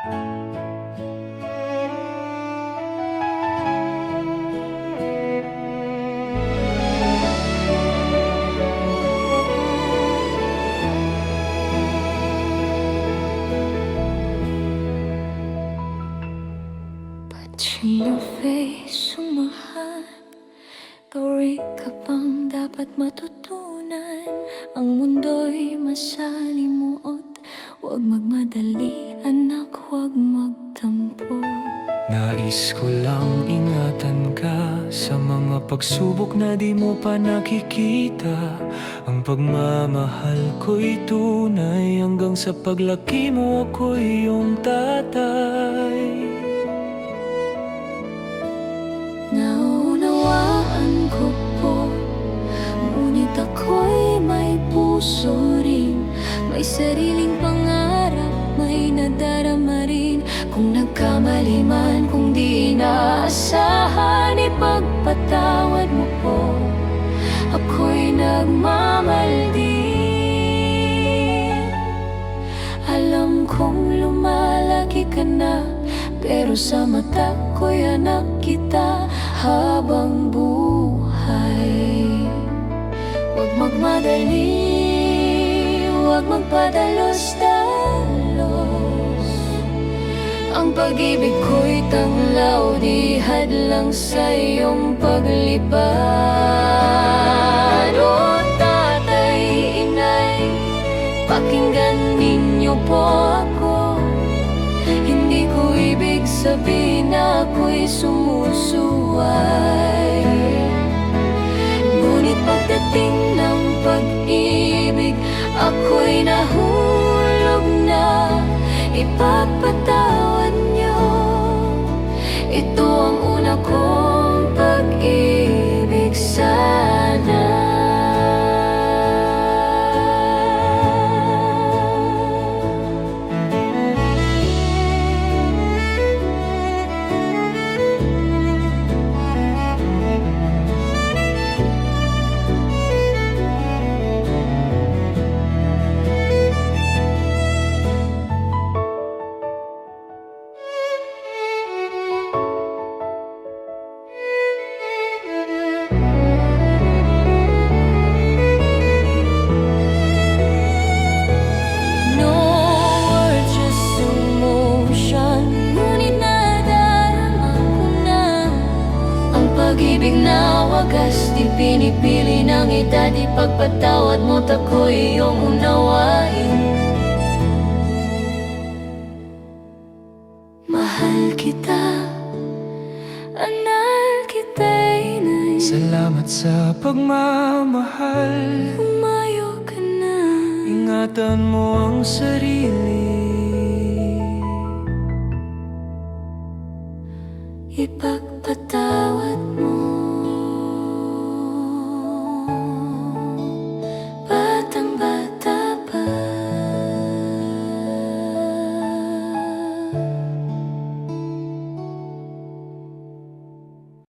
Your face, sumahan Gawin ka bang dapat matutunan. Ang mundo'y masalimuot Huwag magmadali, anak, huwag magtampo. Nais ko lang ingatan ka Sa mga pagsubok na di mo pa nakikita. Ang pagmamahal ko'y tunay Hanggang sa paglaki mo ako'y iyong tatay. Naunawaan ko po Ngunit ako'y may puso rin. May sariling pangarap, may nadarama rin. Kung nagkamali man, kung di inaasahan Ipagpatawad mo po. Ako'y nagmamaldi Alam kong lumalaki ka na Pero sa mata ko'y anak kita habang buhay. Huwag magmadali, huwag magpadalos-dalos Ang pag-ibig ko'y tanglaw, di hadlang sa iyong paglipad. O tatay, inay, Pakinggan ninyo po ako. Hindi ko ibig sabihin ako'y sumusuway Ipagpatawad pag-ibig na wagas Di pinipili ng edad Ipagpatawad mo't ako'y iyong unawain. Mahal kita Anal kita'y inay Salamat sa pagmamahal. Umayo ka na. Ingatan mo ang sarili. Ipagpatawad mo